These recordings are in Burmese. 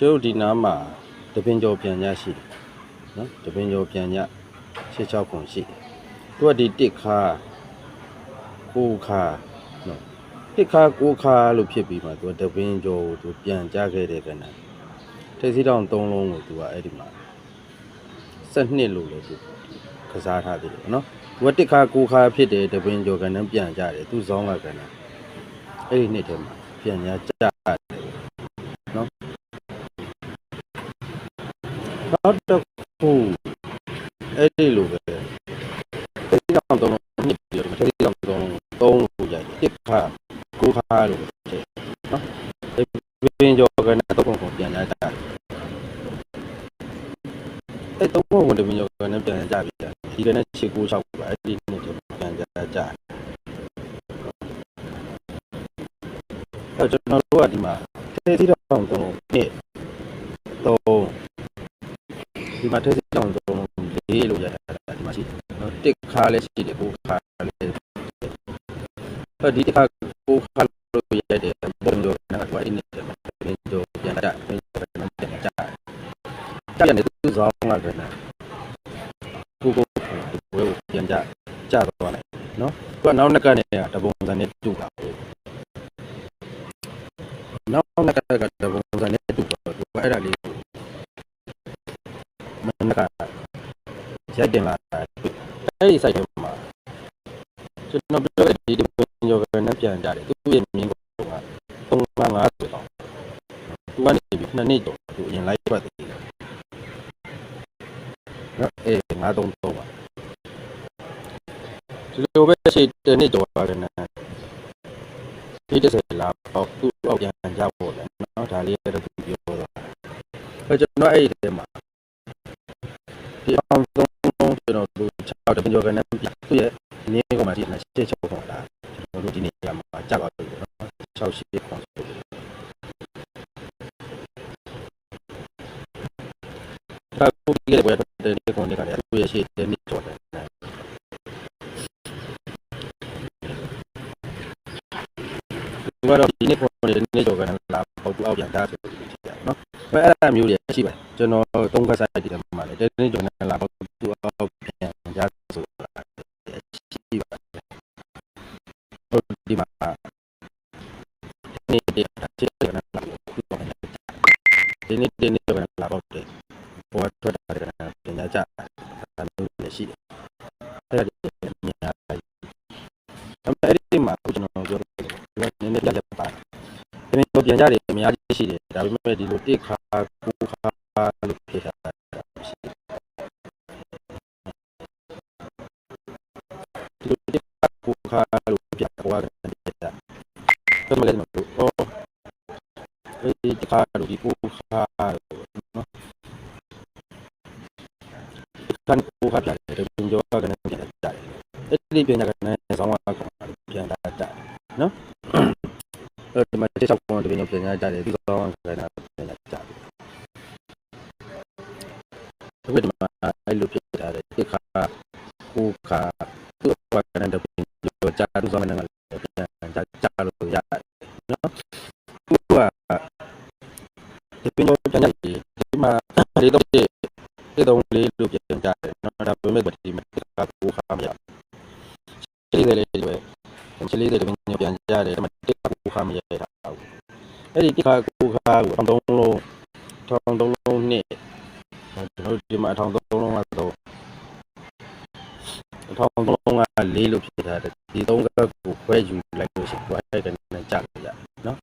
ကျုပ်တို့ဒီနားမှာတပင်ကျော်ပြန်ညရှိတယ်နော်တပင်ကျော်ပြန်ည66ခုရှိတယ်သူကဒီတစ်ခါကိုခါနော်တစ်ခါကိုခါလို့ဖြစ်ပြီးမှသူကတပင်ကျော်ကိုသူပြန်ကြခဲ့တယ်ကနထိပ်စီးတောင်၃လုံးကိုသူကအဲ့ဒီမှာ12လို့လည်းသူကစားထားသေးတယ်နော်သူကတစ်ခါကိုခါဖြစ်တယ်တပင်ကျော်ကနပြန်ကြတယ်သူ့ဇောင်းကကနအဲ့ဒီနှစ်ထဲမှာပြန်ညကြတယ်နော် နောက်တစ်ခုအဲ့ဒီလိုပဲဒီတော့တော့နှစ်ပြတယ်ဒီတော့တော့သုံးလို့ရတယ်တစ်ခါကိုခါလို့ဖြစ်နော်ဒီပင်ကြောကတော့တော့ပုံပြန်ရတာအဲ့တော့ပုံတပင်ကြောကလည်းပြန်ကြပြီဒီကနေ့6 9 6ပါအဲ့ဒီနေ့ပြန်ကြကြအဲ့ကျွန်တော်တို့ကဒီမှာသေစီတော့တော့နှစ်သုံး ဒီ မှာထည့်စီအောင်တော့လေးလို့ရတာဒီမှာရှိတယ်နော်တစ်ခါလည်းရှိတယ်ကိုခါလည်းအဲဒီတစ်ခါကိုခါလို့ရတဲ့ပုံတော့နားကွာအင်းနဲ့ပြန်တော့ပြန်တာပြန်ပြန်တာကြာရတယ်သူဇောင်းကလည်းကိုကိုဝဲပြန်ကြကြသွားတယ်နော်သူကနောက်နှစ်ကနေတပုံစံနဲ့တူတာနောက်နှစ်ကတပုံစံနဲ့တူတော့သူကအဲ့ဒါလေးမနကရိုက်တင်လာတာ အဲ့ဒီ site ထဲမှာကျွန်တော်ပြောတဲ့ဒီဒီပင်ကျော်ကနဲ့ပြန်ကြတယ်သူရဲ့မြင်းကောင်က350ဆိုတော့သူကနေပြီးနှစ်နှစ်ကျော်သူအရင်လိုက်ပတ်တယ်နော်အေး933ပါဒီလိုပဲရှိတဲ့နှစ်ကျော်ပါကနဲ့ဒီတစ်ဆက်လာတော့သူ့အောက်ပြန်ကြဖို့လေနော်ဒါလေးတော့သူပြောတာအဲကျွန်တော်အဲ့ဒီထဲမှာဒီအောင်ဆုံးကျွန်တော် တို့6တပင်ကျော်ကနေပြသူ့ရဲ့နင်းကောင်မှဒီမှာရှေ့ချုပ်ခေါ်တာကျွန်တော်တို့ဒီနေရာမှာကြာပါပြီနော်6ရှိခေါ်ဆိုဒါကိုဒီကဘယ်တဲ့ဒီကောင်တွေကလည်းသူ့ရဲ့ရှေ့တဲ့နေကျော်တယ်သူကတော့ဒီနေ့ပေါ်နေတဲ့နေကျော်ကလည်းလာပေါ့သူအောက်ပြန်တာဆိုပြီးဖြစ်တယ်နော်အဲ့အဲ့အမျိုးတွေရှိပါတယ်ကျွန်တော်သုံးခါဆိုင်ဒီမှာလည်းတဲ့နေကျော်နဲ့လာပေါ့ ဒီမှာနေ့တည်းချစ်တယ်နော်ဒီနေ့တည်းနေကျော်ကလာပေါ့တယ်ပေါ်ထွက်တာကပြန်ကြတာမျိုးလည်းရှိတယ်အဲ့ဒါတွေမြင်ရတယ်ဒါပေမဲ့အဲ့ဒီမှာကျွန်တော်ပြောတယ်ဒီကနည်းနည်းပြပြပါဒီနေ့ပြန်ကြတယ်အများကြီးရှိတယ်ဒါပေမဲ့ဒီလိုတစ်ခါကိုခါလို့ဖြစ်တာရှိတယ်ဒီလိုတစ်ခါကိုခါလို့ပြပေါ်တာဖြစ်တာ ဘယ်မှာလဲမလို့အော်ဒီတစ်ခါလို့ဒီကိုခါလို့နော်ကန်ကိုခါပြတယ်ဒီကြောကနေပြန်ကြတယ်အဲ့ဒီပြန်ကြကနေဆောင်းကပြန်လာတာနော်အဲ့ဒီမှာတက်ချက်ပေါ်တယ်ပြန်ကြတယ်ဒီကောင်ကလည်းပြန်ကြတယ်ဒီမှာအဲ့လိုဖြစ်တာလေဒီခါကိုခါသူ့ဘာကလည်းပြန်ကြာသူဆောင်နေတယ်ပြန်ကြကြလို့ရတယ်နော်သူကဒီပင်တော့ပြန်ကြတယ်ဒီမှာ လေးတော့ဒီတော့လေးလို့ပြန်ကြတယ်နော်ဒါပေမဲ့ဒီမှာကိုခါမရရှိတယ်လေပဲချလေးတွေပြန်ကြတယ်ဒါမှတက်ကိုခါမရတာအဲ့ဒီတက်ကိုခါကိုအတုံးလုံးထောင်တုံးလုံးနဲ့ကျွန်တော်ဒီမှာထောင်တုံးလုံးကတော့ထောင်တုံးလုံးကလေးလို့ဖြစ်တာဒီသုံးကကိုခွဲယူလိုက်လို့ရှိရင်အဲ့ဒါနဲ့ကြာကြရနော်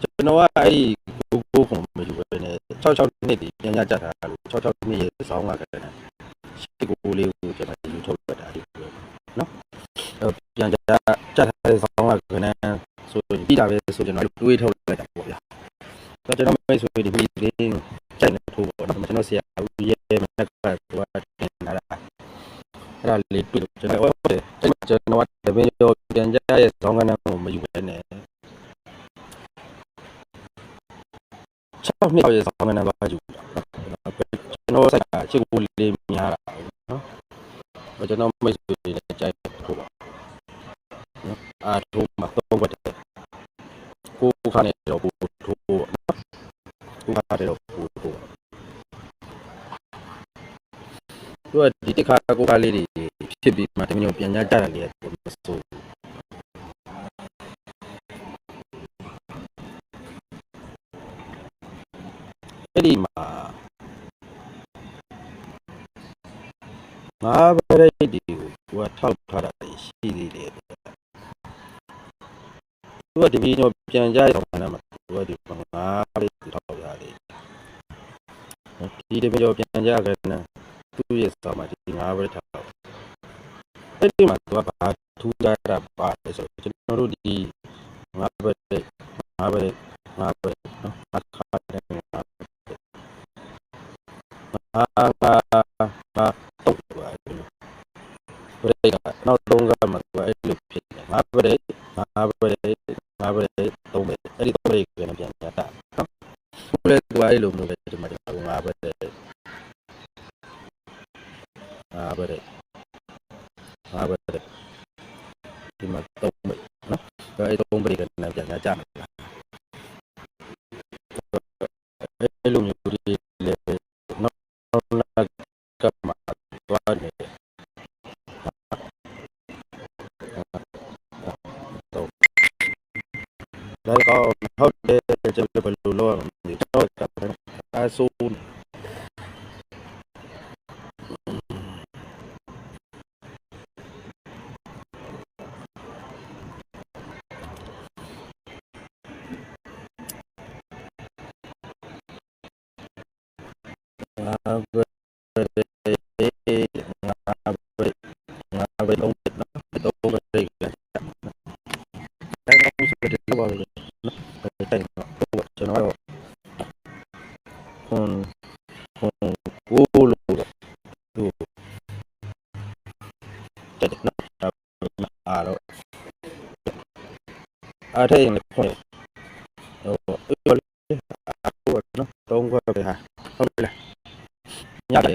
ကျွန်တော်ကအဲ့ဒီကိုကိုခုံမယူပဲနဲ့ 66နှစ်ဒီပြန်ကြတာလို့66နှစ်ရဲ့ဆောင်းကလည်းရှိကိုလေးကိုကျွန်တော်ယူထုတ်ပြတာဒီနော်ပြန်ကြကြတဲ့ဆောင်းကလည်းဆိုရင်ပြီးတာပဲဆိုကျွန်တော်တွေးထုတ်လိုက်တာပေါ့ဗျာတော့ကျွန်တော်မိတ်ဆွေတွေပြီးပြီးကြိုက်နေထိုးပေါ့နော်ကျွန်တော်ဆရာဦးရဲ့မက်ကကွာတင်လာတာအဲ့ဒါလေးတွေ့လို့ကျွန်တော်ဟုတ်တယ်ကျွန်တော်တပင်းရောပြန်ကြရဲ့ဆောင်းကလည်းမယူပဲနဲ့ တော့နှစ်ရဲ့ဆောင်နံပါတ်ယူတာကျွန်တော်ဆိုင်အချစ်ကိုလေးများတာနော်ကျွန်တော်မိတ်ဆွေတွေကြိုက်ဖို့ပါအာထိုးမှာတော့ဝတ်တယ်ကိုခါနဲ့တော့ကိုထိုးပေါ့နော်ကိုခါတဲ့တော့ကိုထိုးတို့ဒီတစ်ခါကိုခါလေးတွေဖြစ်ပြီးမှတမင်ပြန်ကြကြတယ်လေဆို အဲ့ဒီမှာငါးပရိတ်တွေကိုသူကထောက်ထားတာရှိသေးတယ်သူကဒီဗီဒီယိုပြန်ကြရအောင်မှာသူကဒီငါးပရိတ်တွေထောက်ရတယ်ဒီဒီဗီဒီယိုပြန်ကြခဲ့တဲ့သူ့ရဲ့စာမှာဒီငါးပရိတ်ထောက်အဲ့ဒီမှာသူကဘာထူးခြားတာပါလဲဆိုတော့ကျွန်တော်တို့ဒီငါးပရိတ်ငါးပရိတ်ငါးပရိတ် အာအာအာတော့ပါဘယ်ကနောက်တော့ကမှသူအဲ့လိုဖြစ်တယ်ငါဘယ်ငါဘယ်ငါဘယ်တော့မယ်အဲ့ဒီတော့ဘယ်ကပြန်ပြန်တာနော်ဘယ်သူအဲ့လိုမျိုးပဲဒီမှာငါဘယ်ငါဘယ်ငါဘယ်ဒီမှာတော့မယ်နော်အဲ့တော့ဘယ်ကပြန်ပြန်ကြမ ငါဘယ်ငါဘယ်ငါဘယ်တော့နော်တော့ဘယ် ကလဲ